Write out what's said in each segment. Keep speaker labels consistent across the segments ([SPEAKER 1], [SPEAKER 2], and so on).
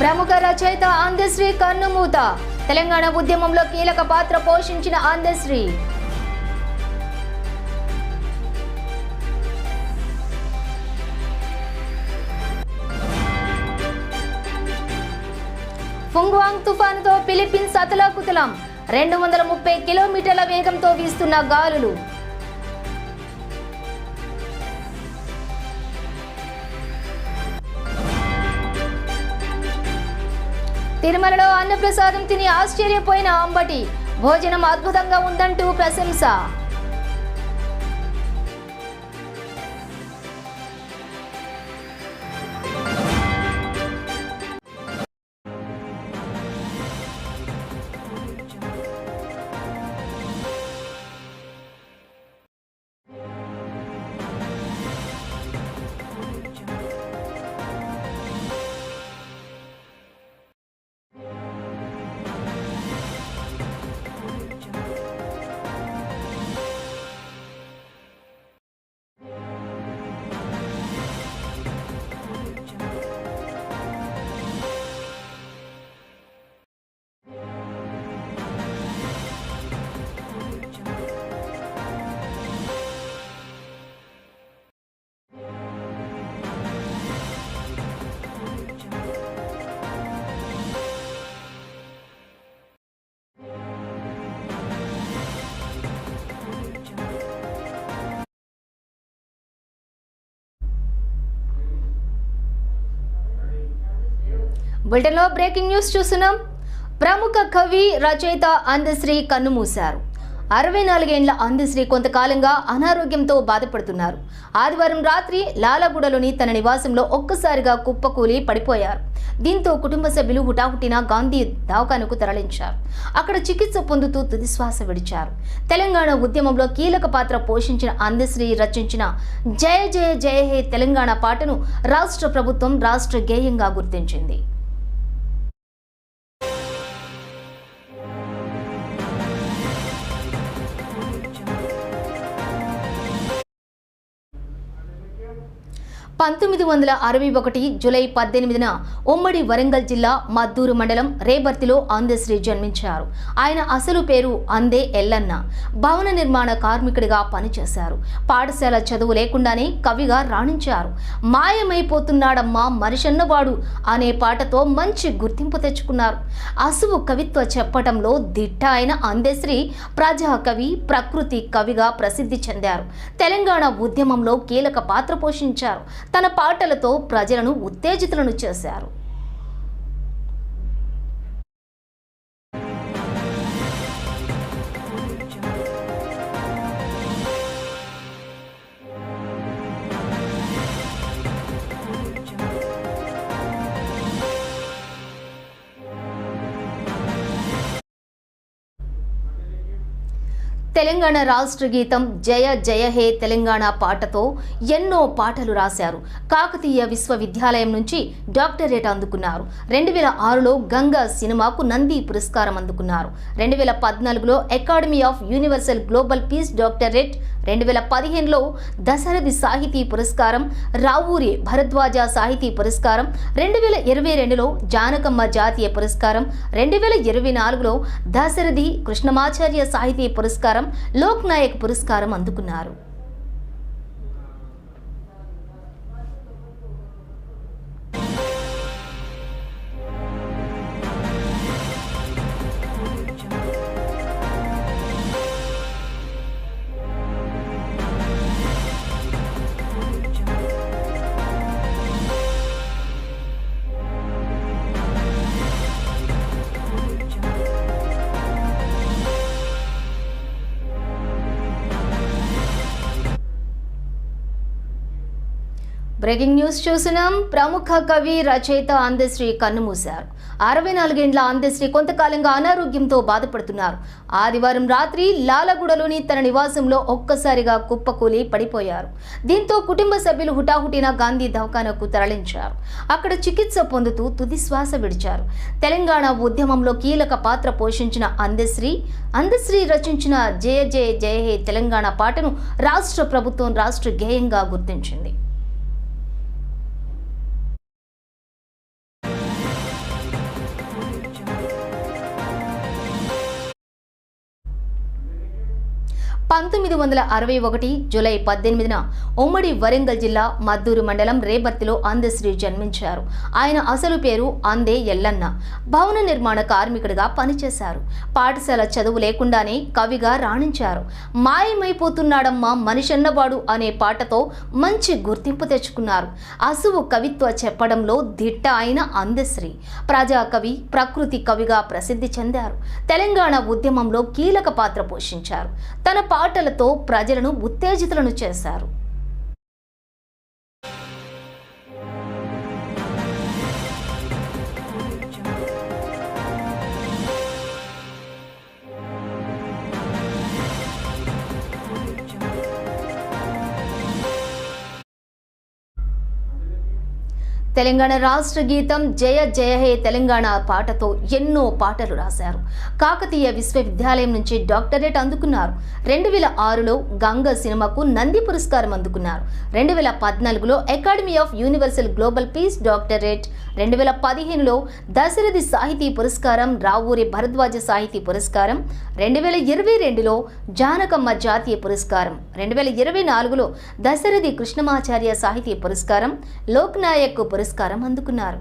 [SPEAKER 1] ప్రముఖ రచయిత అందశ్రీ కన్నుమూత. తెలంగాణ ఉద్యమంలో కీలక పాత్ర పోషించిన అందశ్రీ. ఫుంగ్వాంగ్ తుఫానుతో ఫిలిప్పీన్స్ అతలాకుతలం. రెండు వందల ముప్పై కిలోమీటర్ల వేగంతో వీస్తున్న గాలులు. తిరుమలలో అన్నప్రసాదం తిని ఆశ్చర్యపోయిన అంబటి. భోజనం అద్భుతంగా ఉందంటూ ప్రశంస. బులెటిన్లో బ్రేకింగ్ న్యూస్ చూస్తున్నాం. ప్రముఖ కవి రచయిత అందశ్రీ కన్నుమూశారు అరవై నాలుగేండ్ల అందశ్రీ కొంతకాలంగా అనారోగ్యంతో బాధపడుతున్నారు. ఆదివారం రాత్రి లాలగూడలోని తన నివాసంలో ఒక్కసారిగా కుప్పకూలి పడిపోయారు. దీంతో కుటుంబ సభ్యులు హుటాహుటిన గాంధీ దవాఖానకు తరలించారు. అక్కడ చికిత్స పొందుతూ తుదిశ్వాస విడిచారు. తెలంగాణ ఉద్యమంలో కీలక పాత్ర పోషించిన అందశ్రీ రచించిన జయ జయ జయ హే తెలంగాణ పాటను రాష్ట్ర ప్రభుత్వం రాష్ట్ర గేయంగా గుర్తించింది. పంతొమ్మిది వందల అరవై ఒకటి జూలై పద్దెనిమిదిన ఉమ్మడి వరంగల్ జిల్లా మద్దూరు మండలం రేబర్తిలో అందశ్రీ జన్మించారు. ఆయన అసలు పేరు అందే ఎల్లన్న. భవన నిర్మాణ కార్మికుడిగా పనిచేశారు. పాఠశాల చదువు లేకుండానే కవిగా రాణించారు. మాయమైపోతున్నాడమ్మా మనిషన్నవాడు అనే పాటతో మంచి గుర్తింపు తెచ్చుకున్నారు. అసువు కవిత్వ చెప్పటంలో దిట్ట అయిన అందశ్రీ ప్రజాకవి ప్రకృతి కవిగా ప్రసిద్ధి చెందారు. తెలంగాణ ఉద్యమంలో కీలక పాత్ర పోషించారు. తన పాటలతో ప్రజలను ఉత్తేజితులను చేశారు. తెలంగాణ రాష్ట్ర గీతం జయ జయ హే తెలంగాణ పాటతో ఎన్నో పాటలు రాశారు. కాకతీయ విశ్వవిద్యాలయం నుంచి డాక్టరేట్ అందుకున్నారు. రెండు వేల ఆరులో గంగా సినిమాకు నంది పురస్కారం అందుకున్నారు. రెండు వేల పద్నాలుగులో academy of universal global peace doctorate. రెండు వేల పదిహేనులో దశరథి సాహితీ పురస్కారం రావూరి భరద్వాజ సాహితీ పురస్కారం రెండు వేల ఇరవై రెండులో జానకమ్మ జాతీయ పురస్కారం రెండు వేల ఇరవై నాలుగులో దశరథి కృష్ణమాచార్య సాహితీ పురస్కారం లోక్ నాయక్ పురస్కారం అందుకున్నారు. బ్రేకింగ్ న్యూస్ చూసినాం ప్రముఖ కవి రచయిత అందశ్రీ కన్నుమూశారు. అరవై నాలుగేండ్ల అందశ్రీ కొంతకాలంగా అనారోగ్యంతో బాధపడుతున్నారు. ఆదివారం రాత్రి లాలగూడలోని తన నివాసంలో ఒక్కసారిగా కుప్పకూలి పడిపోయారు. దీంతో కుటుంబ సభ్యులు హుటాహుటిన గాంధీ దవాఖానకు తరలించారు. అక్కడ చికిత్స పొందుతూ తుది శ్వాస విడిచారు. తెలంగాణ ఉద్యమంలో కీలక పాత్ర పోషించిన అందశ్రీ అందశ్రీ రచించిన జయ జయ జయ హే తెలంగాణ పాటను రాష్ట్ర ప్రభుత్వం రాష్ట్ర గేయంగా గుర్తించింది. పంతొమ్మిది వందల అరవై ఒకటి జూలై పద్దెనిమిదిన ఉమ్మడి వరంగల్ జిల్లా మద్దూరు మండలం రేబర్తిలో అందశ్రీ జన్మించారు. ఆయన అసలు పేరు అందే ఎల్లన్న. భవన నిర్మాణ కార్మికుడిగా పనిచేశారు. పాఠశాల చదువు లేకుండానే కవిగా రాణించారు. మాయమైపోతున్నాడమ్మా మనిషన్నవాడు అనే పాటతో మంచి గుర్తింపు తెచ్చుకున్నారు. అసువు కవిత్వ చెప్పడంలో దిట్ట అయిన అందశ్రీ. ప్రజాకవి ప్రకృతి కవిగా ప్రసిద్ధి చెందారు. తెలంగాణ ఉద్యమంలో కీలక పాత్ర పోషించారు. తన పాటలతో ప్రజలను ఉత్తేజితులను చేశారు. తెలంగాణ రాష్ట్ర గీతం జయ జయ హే తెలంగాణ పాటతో ఎన్నో పాటలు రాశారు. కాకతీయ విశ్వవిద్యాలయం నుంచి డాక్టరేట్ అందుకున్నారు. రెండు వేల ఆరులో గంగ సినిమాకు నంది పురస్కారం అందుకున్నారు. రెండు వేల పద్నాలుగులో academy of universal global peace doctorate. రెండు వేల పదిహేనులో దశరథి సాహితీ పురస్కారం రావూరి భరద్వాజ సాహితీ పురస్కారం. రెండు వేల ఇరవై రెండులో జానకమ్మ జాతీయ పురస్కారం. రెండు వేల ఇరవై నాలుగులో దశరథి కృష్ణమాచార్య సాహితీ పురస్కారం. లోక్నాయక్ పురస్కారం. పురస్కారం అందుకున్నారు.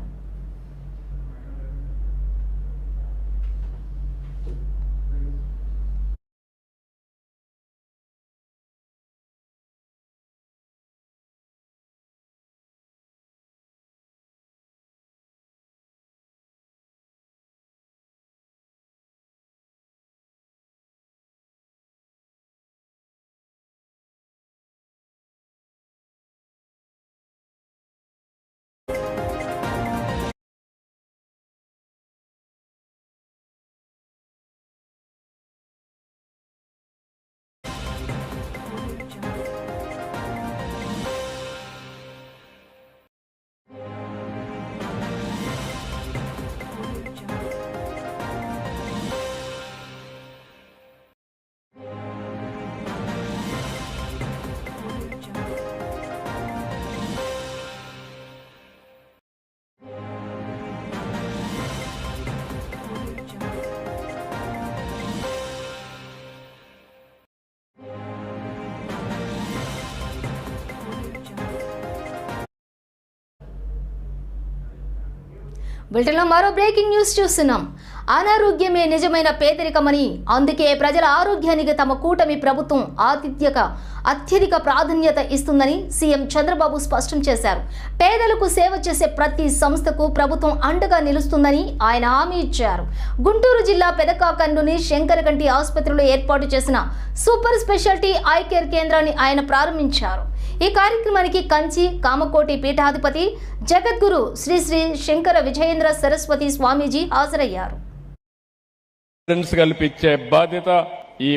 [SPEAKER 1] బులెటిన్లో మరో బ్రేకింగ్ న్యూస్ చూస్తున్నాం. అనారోగ్యమే నిజమైన పేదరికమని అందుకే ప్రజల ఆరోగ్యానికి తమ కూటమి ప్రభుత్వం ఆతిథ్యక అత్యధిక ప్రాధాన్యత ఇస్తుందని సీఎం చంద్రబాబు స్పష్టం చేశారు. పేదలకు సేవ చేసే ప్రతి సంస్థకు ప్రభుత్వం అండగా నిలుస్తుందని ఆయన హామీ ఇచ్చారు. గుంటూరు జిల్లా పెదకాకండుని శంకరకంటి ఆసుపత్రిలో ఏర్పాటు చేసిన సూపర్ స్పెషాలిటీ ఐ కేర్ కేంద్రాన్ని ఆయన ప్రారంభించారు. ఈ కార్యక్రమానికి కంచి కామకోటి పీఠాధిపతి జగద్గురు శ్రీ శ్రీ శంకర విజయేంద్ర సరస్వతి స్వామీజీ హాజరయ్యారు.
[SPEAKER 2] కల్పించే బాధ్యత ఈ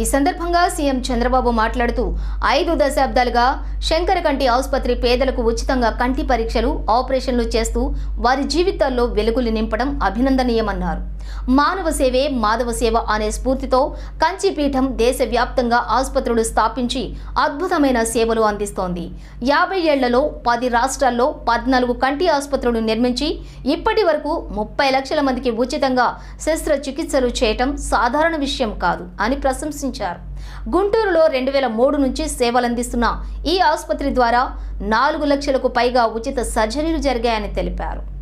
[SPEAKER 1] ఈ సందర్భంగా సీఎం చంద్రబాబు మాట్లాడుతూ ఐదు దశాబ్దాలుగా శంకరకంటి ఆసుపత్రి పేదలకు ఉచితంగా కంటి పరీక్షలు ఆపరేషన్లు చేస్తూ వారి జీవితాల్లో వెలుగులు నింపడం అభినందనీయమన్నారు. మానవ సేవే మాధవ సేవ అనే స్ఫూర్తితో కంచిపీఠం దేశవ్యాప్తంగా ఆసుపత్రులు స్థాపించి అద్భుతమైన సేవలు అందిస్తోంది. యాభై ఏళ్ళలో పది రాష్ట్రాల్లో పద్నాలుగు కంటి ఆసుపత్రులు నిర్మించి ఇప్పటి వరకు ముప్పై లక్షల మందికి ఉచితంగా శస్త్రచికిత్సలు చేయటం సాధారణ విషయం కాదు అని ప్రశంసించారు. గుంటూరులో రెండు వేల మూడు నుంచి సేవలందిస్తున్న ఈ ఆసుపత్రి ద్వారా నాలుగు లక్షలకు పైగా ఉచిత సర్జరీలు జరిగాయని తెలిపారు.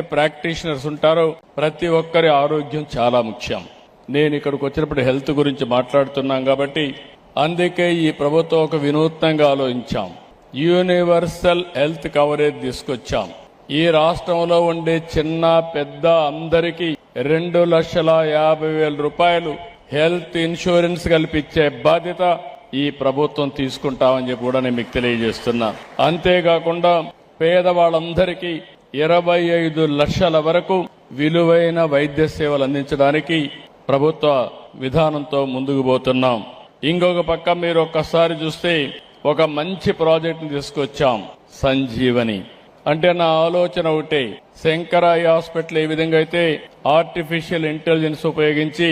[SPEAKER 2] ప్రాక్టీషనర్స్ ఉంటారో. ప్రతి ఒక్కరి ఆరోగ్యం చాలా ముఖ్యం. నేను ఇక్కడికి వచ్చినప్పుడు హెల్త్ గురించి మాట్లాడుతున్నాం కాబట్టి అందుకే ఈ ప్రభుత్వం ఒక వినూత్నంగా ఆలోచించాం. యూనివర్సల్ హెల్త్ కవరేజ్ తీసుకొచ్చాం. ఈ రాష్ట్రంలో ఉండే చిన్న పెద్ద అందరికీ రెండు లక్షల యాభై వేల రూపాయలు హెల్త్ ఇన్సూరెన్స్ కల్పించే బాధ్యత ఈ ప్రభుత్వం తీసుకుంటామని చెప్పి కూడా నేను మీకు తెలియజేస్తున్నా. అంతేకాకుండా పేదవాళ్ళందరికీ ఇరవై ఐదు లక్షల వరకు విలువైన వైద్య సేవలు అందించడానికి ప్రభుత్వ విధానంతో ముందుకు పోతున్నాం. ఇంకొక పక్క మీరు ఒక్కసారి చూస్తే ఒక మంచి ప్రాజెక్ట్ని తీసుకొచ్చాం సంజీవని. అంటే నా ఆలోచన ఒకటే శంకరాయ హాస్పిటల్ ఏ విధంగా అయితే ఆర్టిఫిషియల్ ఇంటెలిజెన్స్ ఉపయోగించి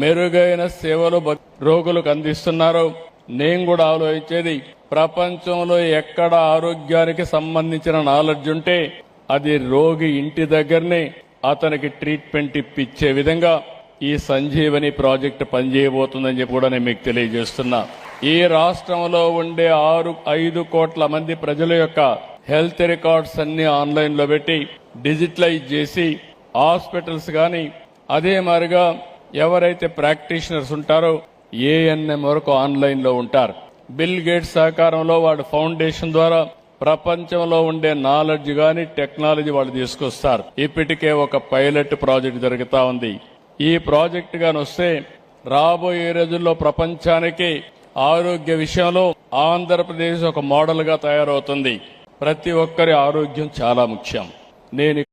[SPEAKER 2] మెరుగైన సేవలు రోగులకు అందిస్తున్నారు. నేను కూడా ఆలోచించేది ప్రపంచంలో ఎక్కడ ఆరోగ్యానికి సంబంధించిన నాలెడ్జ్ ఉంటే అది రోగి ఇంటి దగ్గరనే అతనికి ట్రీట్మెంట్ ఇప్పించే విధంగా ఈ సంజీవని ప్రాజెక్టు పనిచేయబోతుందని చెప్పి కూడా నేను మీకు తెలియజేస్తున్నా. ఈ రాష్ట్రంలో ఉండే ఆరు ఐదు కోట్ల మంది ప్రజల యొక్క హెల్త్ రికార్డ్స్ అన్ని ఆన్లైన్లో పెట్టి డిజిటలైజ్ చేసి హాస్పిటల్స్ కానీ అదే మాదిరిగా ఎవరైతే ప్రాక్టీషనర్స్ ఉంటారో ఏఎన్ఎం వరకు ఆన్లైన్లో ఉంటారు. బిల్ గేట్స్ సహకారంలో వాడు ఫౌండేషన్ ద్వారా ప్రపంచంలో ఉండే నాలెడ్జ్ గాని టెక్నాలజీ వాళ్ళు తీసుకొస్తారు. ఇప్పటికే ఒక పైలట్ ప్రాజెక్ట్ జరుగుతా ఉంది. ఈ ప్రాజెక్ట్ గాని వస్తే రాబోయే రోజుల్లో ప్రపంచానికి ఆరోగ్య విషయంలో ఆంధ్రప్రదేశ్ ఒక మోడల్గా తయారవుతుంది. ప్రతి ఒక్కరి ఆరోగ్యం చాలా ముఖ్యం. నేను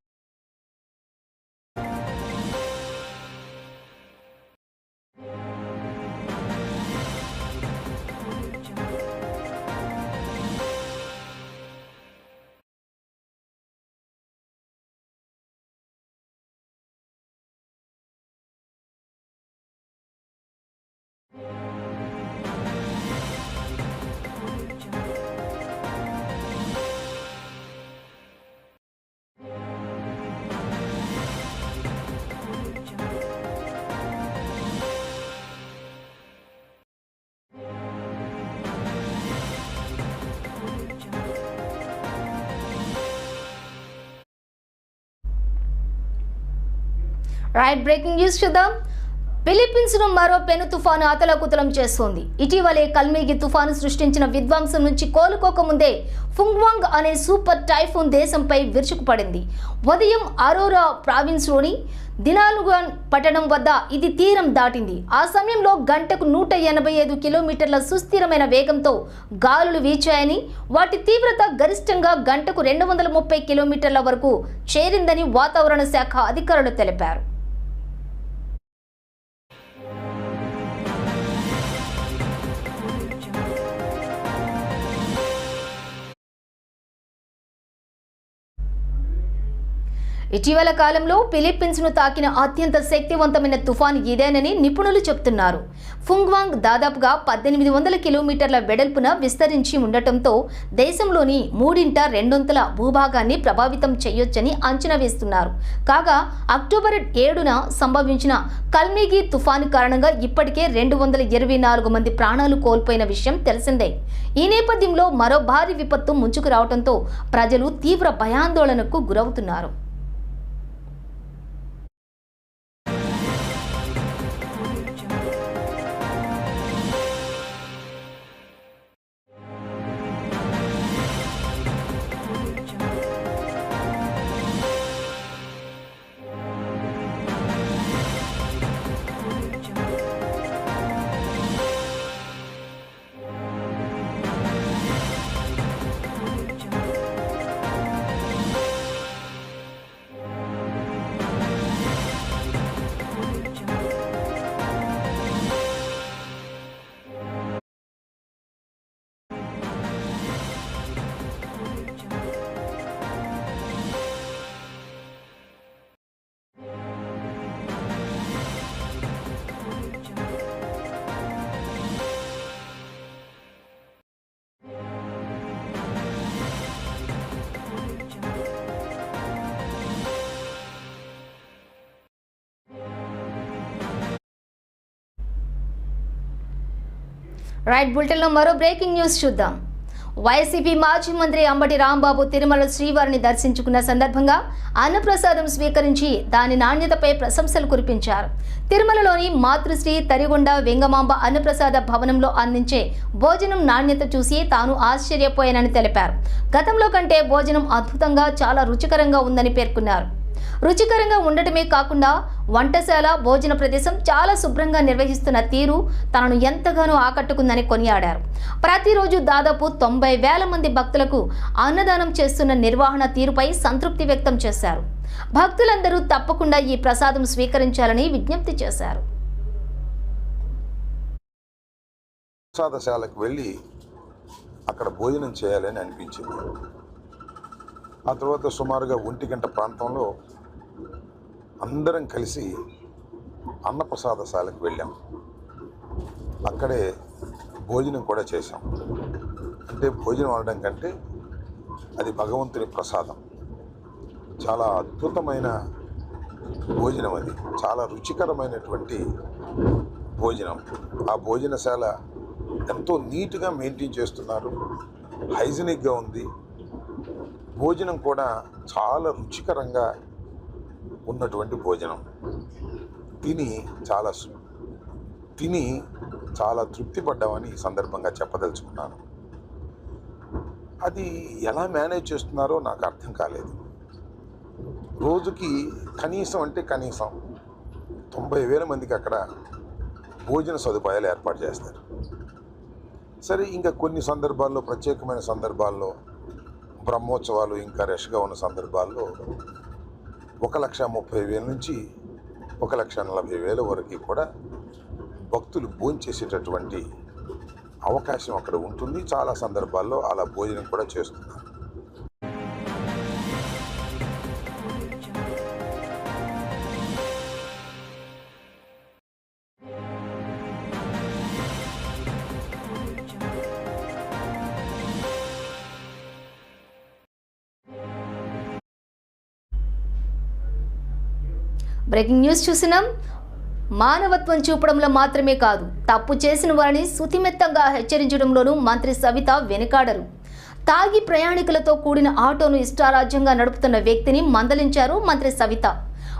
[SPEAKER 1] రైట్ బ్రేకింగ్ న్యూస్ చూద్దాం. ఫిలిప్పీన్స్ మరో పెను తుఫాను అతలకుతలం చేస్తోంది. ఇటీవలే కల్మేగి తుఫాను సృష్టించిన విధ్వంసం నుంచి కోలుకోకముందే ఫుంగ్వాంగ్ అనే సూపర్ టైఫూన్ దేశంపై విరుచుకుపడింది. ఉదయం అరోరా ప్రావిన్స్లోని దినాలుగాన్ పట్టణం వద్ద ఇది తీరం దాటింది. ఆ సమయంలో గంటకు నూట ఎనభై ఐదు కిలోమీటర్ల సుస్థిరమైన వేగంతో గాలులు వీచాయని వాటి తీవ్రత గరిష్టంగా గంటకు రెండు వందల ముప్పై కిలోమీటర్ల వరకు చేరిందని వాతావరణ శాఖ అధికారులు తెలిపారు. ఇటీవల కాలంలో ఫిలిప్పీన్స్ను తాకిన అత్యంత శక్తివంతమైన తుఫాను ఇదేనని నిపుణులు చెబుతున్నారు ఫుంగ్వాంగ్ దాదాపుగా పద్దెనిమిది వందల కిలోమీటర్ల వెడల్పున విస్తరించి ఉండటంతో దేశంలోని మూడింట రెండొంతుల భూభాగాన్ని ప్రభావితం చేయొచ్చని అంచనా వేస్తున్నారు. కాగా అక్టోబర్ ఏడున సంభవించిన కల్మిగి తుఫాను కారణంగా ఇప్పటికే రెండు వందల ఇరవై నాలుగు మంది ప్రాణాలు కోల్పోయిన విషయం తెలిసిందే. ఈ నేపథ్యంలో మరో భారీ విపత్తు ముంచుకు రావడంతో ప్రజలు తీవ్ర భయాందోళనకు గురవుతున్నారు. రైట్ బులెటిన్లో మరో బ్రేకింగ్ న్యూస్ చూద్దాం. వైసీపీ మాజీ మంత్రి అంబటి రాంబాబు తిరుమల శ్రీవారిని దర్శించుకున్న సందర్భంగా అన్నప్రసాదం స్వీకరించి దాని నాణ్యతపై ప్రశంసలు కురిపించారు. తిరుమలలోని మాతృశ్రీ తరిగొండ వెంగమాంబ అన్నప్రసాద భవనంలో అందించే భోజనం నాణ్యత చూసి తాను ఆశ్చర్యపోయానని తెలిపారు. గతంలో కంటే భోజనం అద్భుతంగా చాలా రుచికరంగా ఉందని పేర్కొన్నారు. రుచికరంగా ఉండటమే కాకుండా వంటశాల భోజన ప్రదేశం చాలా శుభ్రంగా నిర్వహిస్తున్న తీరు తనను ఎంతగానో ఆకట్టుకుందని కొనియాడారు. ప్రతిరోజు దాదాపు తొంభై వేల మంది భక్తులకు అన్నదానం చేస్తున్న నిర్వహణ తీరుపై సంతృప్తి వ్యక్తం చేశారు. భక్తులందరూ తప్పకుండా ఈ ప్రసాదం స్వీకరించాలని విజ్ఞప్తి చేశారు.
[SPEAKER 3] ప్రసాదశాలకు వెళ్ళి అక్కడ భోజనం చేయాలని అనిపించింది. ఆ తర్వాత సుమారుగా ఒంటి గంట ప్రాంతంలో అందరం కలిసి అన్నప్రసాదశాలకు వెళ్ళాం. అక్కడే భోజనం కూడా చేశాం. అంటే భోజనం అనడం కంటే అది భగవంతుని ప్రసాదం. చాలా అద్భుతమైన భోజనం అది. చాలా రుచికరమైనటువంటి భోజనం. ఆ భోజనశాల ఎంతో నీట్గా మెయింటైన్ చేస్తున్నారు. హైజీనిక్గా ఉంది. భోజనం కూడా చాలా రుచికరంగా ఉన్నటువంటి భోజనం. తిని చాలా తిని చాలా తృప్తి పడ్డామని ఈ సందర్భంగా చెప్పదలుచుకున్నాను. అది ఎలా మేనేజ్ చేస్తున్నారో నాకు అర్థం కాలేదు. రోజుకి కనీసం అంటే కనీసం తొంభై వేల మందికి అక్కడ భోజన సదుపాయాలు ఏర్పాటు చేస్తారు. సరే ఇంకా కొన్ని సందర్భాల్లో ప్రత్యేకమైన సందర్భాల్లో బ్రహ్మోత్సవాలు ఇంకా రష్గా ఉన్న సందర్భాల్లో ఒక లక్ష ముప్పై వేల నుంచి ఒక లక్ష నలభై వేల వరకు కూడా భక్తులు భోంచేసేటటువంటి అవకాశం అక్కడ ఉంటుంది. చాలా సందర్భాల్లో అలా భోజనం కూడా చేస్తున్నారు.
[SPEAKER 1] బ్రేకింగ్ న్యూస్ చూసినాం. మానవత్వం చూపడంలో మాత్రమే కాదు తప్పు చేసిన వారిని సుతిమెత్తంగా హెచ్చరించడంలోనూ మంత్రి సవిత వెనుకాడరు. తాగి ప్రయాణికులతో కూడిన ఆటోను ఇష్టారాజ్యంగా నడుపుతున్న వ్యక్తిని మందలించారు మంత్రి సవిత.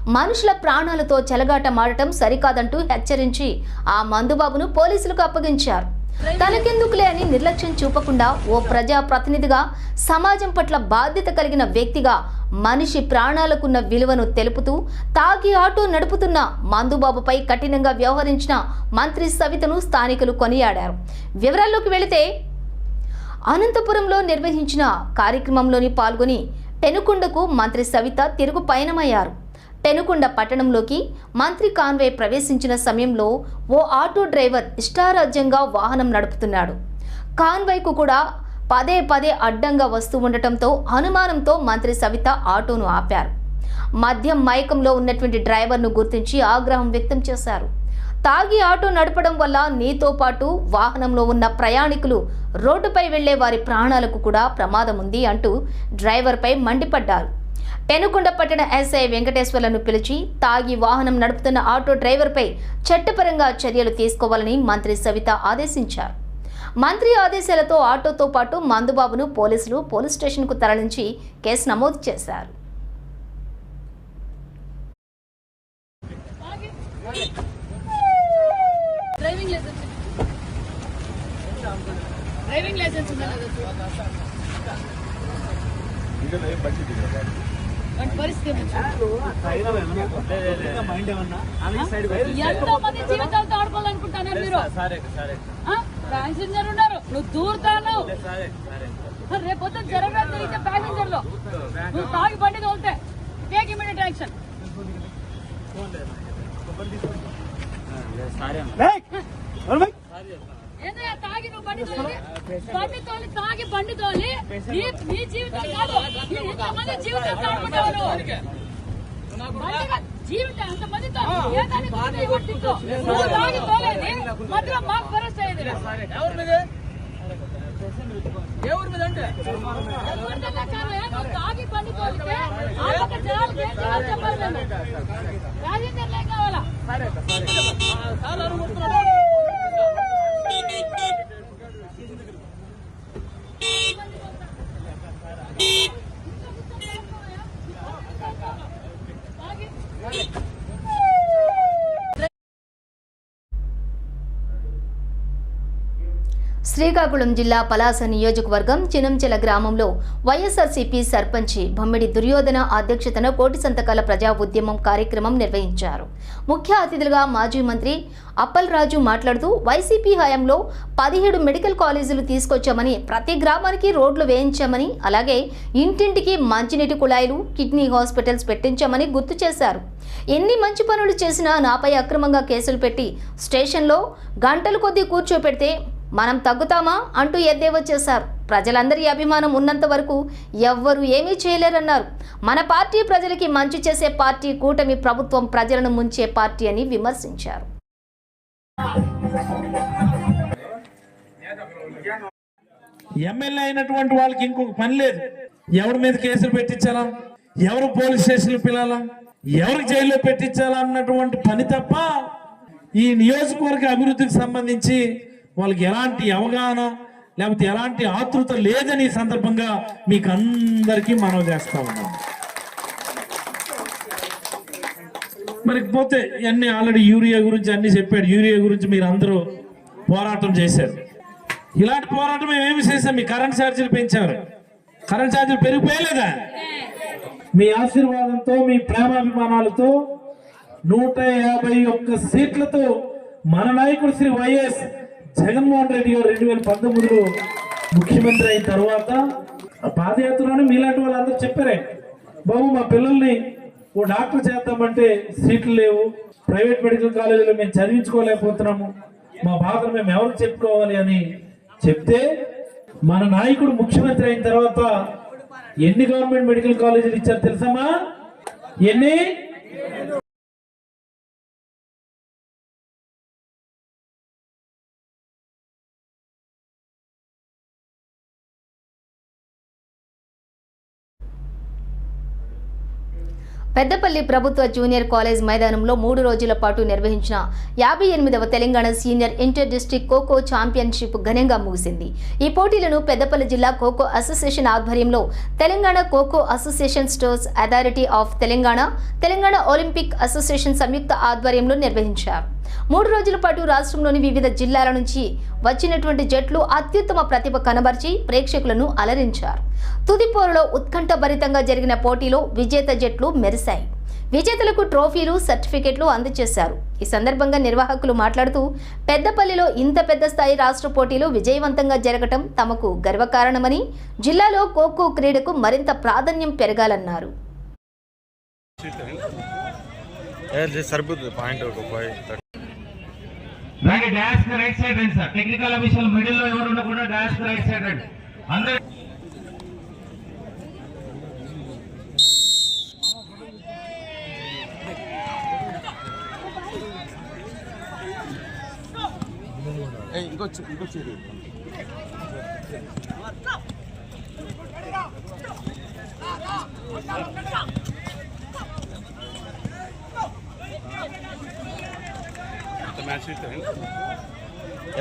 [SPEAKER 1] మనుషుల ప్రాణాలతో చెలగాట మాడటం సరికాదంటూ హెచ్చరించి ఆ మందుబాబును పోలీసులకు అప్పగించారు. తనకెందుకులే అని నిర్లక్ష్యం చూపకుండా ఓ ప్రజా ప్రతినిధిగా సమాజం పట్ల బాధ్యత కలిగిన వ్యక్తిగా మనిషి ప్రాణాలకున్న విలువను తెలుపుతూ తాగి ఆటో నడుపుతున్న మందుబాబుపై కఠినంగా వ్యవహరించిన మంత్రి సవితను స్థానికులు కొనియాడారు. వివరాల్లోకి వెళితే అనంతపురంలో నిర్వహించిన కార్యక్రమంలోని పాల్గొని పెనుకొండకు మంత్రి సవిత తిరుగు పయనమయ్యారు. పెనుకొండ పట్టణంలోకి మంత్రి కాన్వే ప్రవేశించిన సమయంలో ఓ ఆటో డ్రైవర్ ఇష్టారాజ్యంగా వాహనం నడుపుతున్నాడు. కాన్వైకు కూడా పదే పదే అడ్డంగా వస్తూ ఉండటంతో అనుమానంతో మంత్రి సవిత ఆటోను ఆపారు. మద్యం మైకంలో ఉన్నటువంటి డ్రైవర్ను గుర్తించి ఆగ్రహం వ్యక్తం చేశారు. తాగి ఆటో నడపడం వల్ల నీతో పాటు వాహనంలో ఉన్న ప్రయాణికులు రోడ్డుపై వెళ్ళే వారి ప్రాణాలకు కూడా ప్రమాదం ఉంది అంటూ డ్రైవర్పై మండిపడ్డారు. పెనుకొండ పట్టణ ఎస్ఐ వెంకటేశ్వర్లను పిలిచి తాగి వాహనం నడుపుతున్న ఆటో డ్రైవర్పై చట్టపరంగా చర్యలు తీసుకోవాలని మంత్రి సవిత ఆదేశించారు. మంత్రి ఆదేశాలతో ఆటోతో పాటు మందుబాబును పోలీసులు పోలీస్ స్టేషన్కు తరలించి కేసు నమోదు చేశారు.
[SPEAKER 4] Driving licence. డ్రైవింగ్ లైసెన్స్ ఎంతో మంది జీవితాలతో ఆడుకోవాలనుకుంటున్నారు మీరు? ఆ? ప్యాసింజర్ ఉన్నారు. నువ్వు దూరుతాను. రేపు పొద్దున జరగడం జరిగితే ప్యాసింజర్లో నువ్వు తాగి బండి తోలితే. టేక్ ఇమీడియట్ యాక్షన్ ఏందయ్యా తాగి నువ్వు బండి తోలి? బండి తోలి తాగి బండి తోలి? నీ జీవితం కాదు. కాదు, జీవితం ఎంతమందితో ఏ దానికి ముందు ఎవరు తిట్టు? నువ్వు తాగి తోలేది మధ్యలో మాకు పరిస్థితి అయ్యేది ఎవరితో లెక్కాలే? నువ్వు తాగి బండి తోలితే ఆ పక్క జనాలకి ఏం చేయాలో చెప్పాలి? నేను. ప్యాసింజర్లు ఏం కావాలా
[SPEAKER 1] శ్రీకాకుళం జిల్లా పలాస నియోజకవర్గం చినంచెల గ్రామంలో వైఎస్ఆర్సీపీ సర్పంచి బమ్మిడి దుర్యోధన అధ్యక్షతన కోటి సంతకాల ప్రజా ఉద్యమం కార్యక్రమం నిర్వహించారు. ముఖ్య అతిథులుగా మాజీ మంత్రి అప్పల్ రాజు మాట్లాడుతూ వైసీపీ హయాంలో పదిహేడు మెడికల్ కాలేజీలు తీసుకొచ్చామని ప్రతి గ్రామానికి రోడ్లు వేయించామని అలాగే ఇంటింటికి మంచినీటి కుళాయిలు కిడ్నీ హాస్పిటల్స్ పెట్టించామని గుర్తు చేశారు. ఎన్ని మంచి పనులు చేసినా నాపై అక్రమంగా కేసులు పెట్టి స్టేషన్లో గంటలు కొద్దీ కూర్చోపెడితే మనం తగ్గుతామా అంటూ ఎద్దేవా చేశారు. ప్రజలందరి అభిమానం ఉన్నంత వరకు ఎవ్వరూ ఏమీ చేయలేరన్నారు. మన పార్టీ ప్రజలకి మంచి చేసే పార్టీ కూటమి ప్రభుత్వం ప్రజలను ముంచే పార్టీ అని విమర్శించారు.
[SPEAKER 5] ఎమ్మెల్యే అయినటువంటి వాళ్ళకి ఇంకొక పని లేదు. ఎవరి మీద కేసులు పెట్టించాలా? ఎవరు పోలీస్ స్టేషన్లు పిలాలా? ఎవరు జైల్లో పెట్టించాలా అన్నటువంటి పని తప్ప ఈ నియోజకవర్గ అభివృద్ధికి సంబంధించి వాళ్ళకి ఎలాంటి అవగాహన లేకపోతే ఎలాంటి ఆతృత లేదని సందర్భంగా మీకు అందరికీ మనవి చేస్తా ఉన్నాం మరి పోతే అన్ని ఆల్రెడీ యూరియా గురించి అన్ని చెప్పాడు. యూరియా గురించి మీరు అందరూ పోరాటం చేశారు. ఇలాంటి పోరాటం మేము ఏమి చేసాం మీ కరెంట్ ఛార్జీలు పెంచారు. కరెంట్ ఛార్జీలు పెరిగిపోయలేదా మీ ఆశీర్వాదంతో మీ ప్రేమాభిమానాలతో నూట యాభై ఒక్క సీట్లతో మన నాయకుడు శ్రీ వైఎస్ జగన్మోహన్ రెడ్డి గారు రెండు వేల పంతొమ్మిదిలో ముఖ్యమంత్రి అయిన తర్వాత ఆ పాదయాత్రలోనే మీలాంటి వాళ్ళందరూ చెప్పారే బాబు మా పిల్లల్ని ఓ డాక్టర్ చేద్దామంటే సీట్లు లేవు ప్రైవేట్ మెడికల్ కాలేజీలో మేము చదివించుకోలేకపోతున్నాము మా బాధలు మేము ఎవరికి చెప్పుకోవాలి అని చెప్తే మన నాయకుడు ముఖ్యమంత్రి అయిన తర్వాత ఎన్ని గవర్నమెంట్ మెడికల్ కాలేజీలు ఇచ్చారు తెలుసమ్మా? ఎన్ని?
[SPEAKER 1] పెద్దపల్లి ప్రభుత్వ జూనియర్ కాలేజ్ మైదానంలో మూడు రోజుల పాటు నిర్వహించిన యాభై ఎనిమిదవ Telangana senior inter district kho kho championship ఘనంగా ముగిసింది. ఈ పోటీలను పెద్దపల్లి జిల్లా ఖోఖో అసోసియేషన్ ఆధ్వర్యంలో Telangana kho kho association sports authority of Telangana Telangana Olympic association సంయుక్త ఆధ్వర్యంలో నిర్వహించారు. మూడు రోజుల పాటు రాష్ట్రంలోని వివిధ జిల్లాల నుంచి వచ్చినటువంటి జట్లు అత్యుత్తమ ప్రతిభ కనబర్చి ప్రేక్షకులను అలరించారు. తుదిపోరులో ఉత్కంఠభరితంగా జరిగిన పోటీలో విజేత జట్లు మెరిశాయి. విజేతలకు ట్రోఫీలు సర్టిఫికెట్లు అందజేశారు. ఈ సందర్భంగా నిర్వాహకులు మాట్లాడుతూ పెద్దపల్లిలో ఇంత పెద్ద స్థాయి రాష్ట్ర పోటీలు విజయవంతంగా జరగటం తమకు గర్వకారణమని జిల్లాలో ఖోఖో క్రీడకు మరింత ప్రాధాన్యం పెరగాలన్నారు.
[SPEAKER 6] సరిపోతుంది? పాయింట్ ఒక
[SPEAKER 7] రండి డాష్కి రైట్ సైడ్ రండి సార్ టెక్నికల్ అఫీషియల్ మిడిల్లో ఎవరు ఉండకుండా డాష్కి రైట్ సైడ్ రండి అందరూ
[SPEAKER 6] ఇంకొచ్చి ఇంకొచ్చి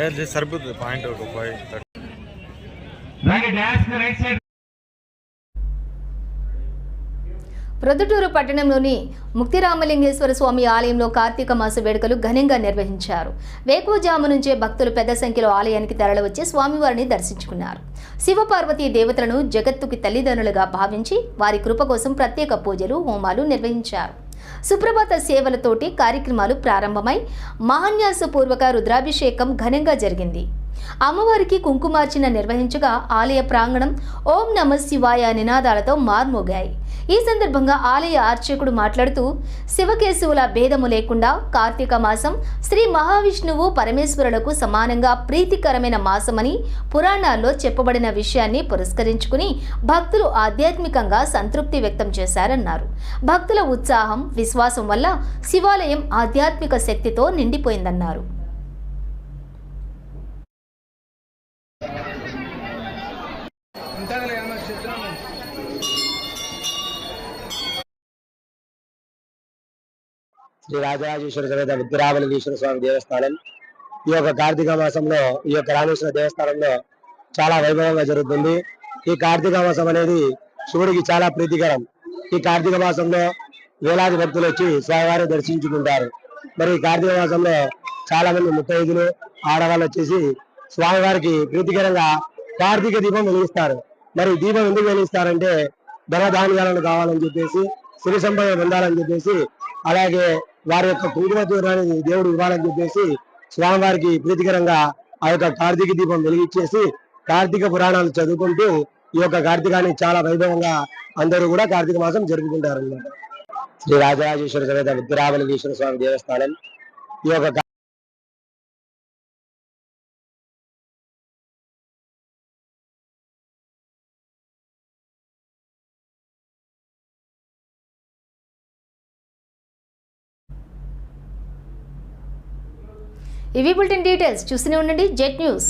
[SPEAKER 6] ఏ సరిపోతుంది పాయింట్ ఒక
[SPEAKER 1] ప్రొద్దుటూరు పట్టణంలోని ముక్తిరామలింగేశ్వర స్వామి ఆలయంలో కార్తీక మాస వేడుకలు ఘనంగా నిర్వహించారు. వేకువజాము నుంచే భక్తులు పెద్ద సంఖ్యలో ఆలయానికి తరలివచ్చి స్వామివారిని దర్శించుకున్నారు. శివపార్వతీ దేవతలను జగత్తుకి తల్లిదండ్రులుగా భావించి వారి కృప కోసం ప్రత్యేక పూజలు హోమాలు నిర్వహించారు. సుప్రభాత సేవలతోటి కార్యక్రమాలు ప్రారంభమై మహాన్యాసపూర్వక రుద్రాభిషేకం ఘనంగా జరిగింది. అమ్మవారికి కుంకుమార్చన నిర్వహించగా ఆలయ ప్రాంగణం ఓం నమ శివాయ నినాదాలతో మార్మోగాయి. ఈ సందర్భంగా ఆలయ అర్చకుడు మాట్లాడుతూ శివకేశవుల భేదము లేకుండా కార్తీక మాసం శ్రీ మహావిష్ణువు పరమేశ్వరులకు సమానంగా ప్రీతికరమైన మాసమని పురాణాల్లో చెప్పబడిన విషయాన్ని పురస్కరించుకుని భక్తులు ఆధ్యాత్మికంగా సంతృప్తి వ్యక్తం చేశారన్నారు. భక్తుల ఉత్సాహం విశ్వాసం వల్ల శివాలయం ఆధ్యాత్మిక శక్తితో నిండిపోయిందన్నారు.
[SPEAKER 8] శ్రీ రాజరాజేశ్వర సమేత ముద్దురామలింగేశ్వర స్వామి దేవస్థానం. ఈ యొక్క కార్తీక మాసంలో ఈ యొక్క రామేశ్వర దేవస్థానంలో చాలా వైభవంగా జరుగుతుంది. ఈ కార్తీక మాసం అనేది శివుడికి చాలా ప్రీతికరం. ఈ కార్తీక మాసంలో వేలాది భక్తులు వచ్చి స్వామివారిని దర్శించుకుంటారు. మరి ఈ కార్తీక మాసంలో చాలా మంది ముత్తైదులు ఆడవాళ్ళు వచ్చేసి స్వామివారికి ప్రీతికరంగా కార్తీక దీపం వెలిగిస్తారు. మరి దీపం ఎందుకు వెలిగిస్తారంటే ధనధాన్యాలను కావాలని చెప్పేసి సిరి సంపద పొందాలని చెప్పేసి అలాగే వారి యొక్క కుటుంబ దూరాన్ని దేవుడు ఇవ్వాలని చెప్పేసి స్వామివారికి ప్రీతికరంగా ఆ యొక్క కార్తీక దీపం వెలిగించేసి కార్తీక పురాణాలు చదువుకుంటూ ఈ యొక్క కార్తీకాన్ని చాలా వైభవంగా అందరూ కూడా కార్తీక మాసం జరుపుకుంటారన్నమాట. శ్రీ రాజరాజేశ్వర సమేత ముద్దురామలింగేశ్వర స్వామి దేవస్థానం ఈ యొక్క
[SPEAKER 1] ఇవి బులెటిన్ డీటెయిల్స్. చూస్తూనే ఉండండి. Jet News.